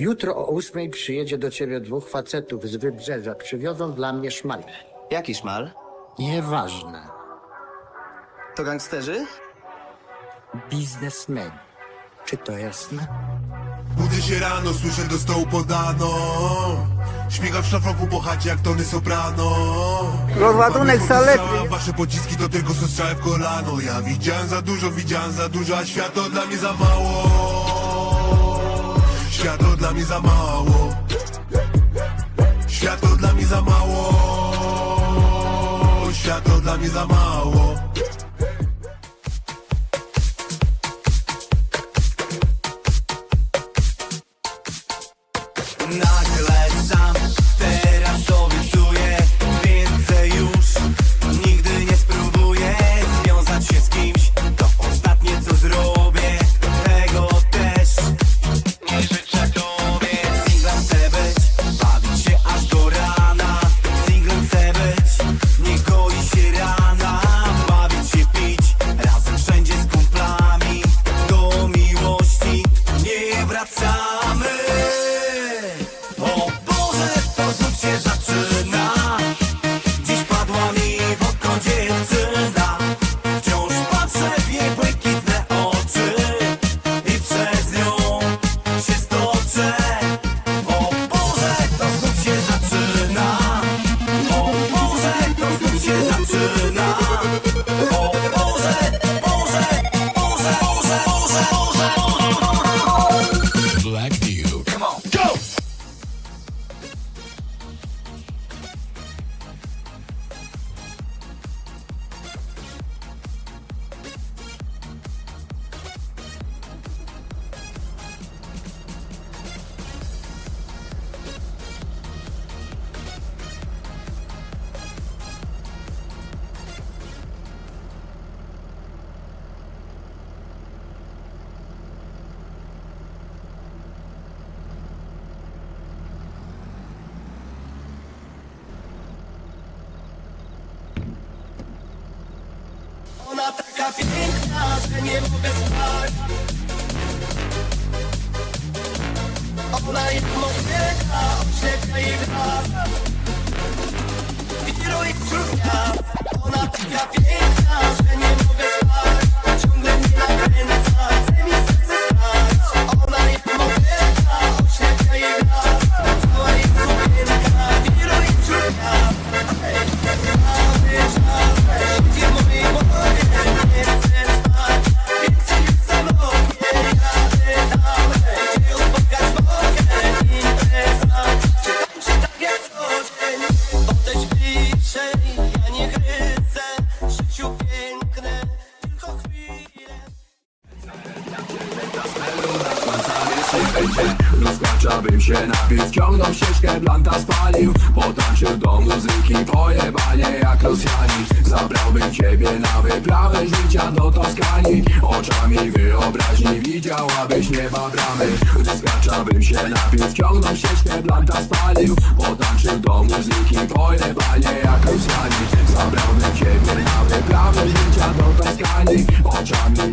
Jutro o ósmej przyjedzie do ciebie dwóch facetów z wybrzeża. Przywiozą dla mnie szmal. Jaki szmal? Nieważne. To gangsterzy? Biznesmen. Czy to jasne? Budzę się rano, słyszę do stołu podano Śmiga w szlafroku po chacie jak tony soprano Rozładunek. Słyszałem Wasze pociski to tylko są strzały w kolano Ja widziałem za dużo, widziałem za dużo A świat to dla mnie za mało Świat to dla mnie za mało. Świat to dla mnie za mało. Świat to dla mnie za mało to znów się zaczyna piękna, że nie mogę spać Ona jak motyka, oślepia jej wraca Wiruje wśród gwiazd Ona taka piękna, Rozpaczałbym się napił, wciągnął ścieżkę, blanta spalił Potańczył do muzyki, pojebanie jak Rosjanin Zabrałbym ciebie na wyprawę życia do Toskanii. Oczami wyobraźni widziałabyś nieba bramy. Rozpaczałbym się napił, wciągnął ścieżkę, blanta spalił Potańczył do muzyki, pojebanie jak Rosjanin Zabrałbym ciebie na wyprawę życia do Toskanii. Oczami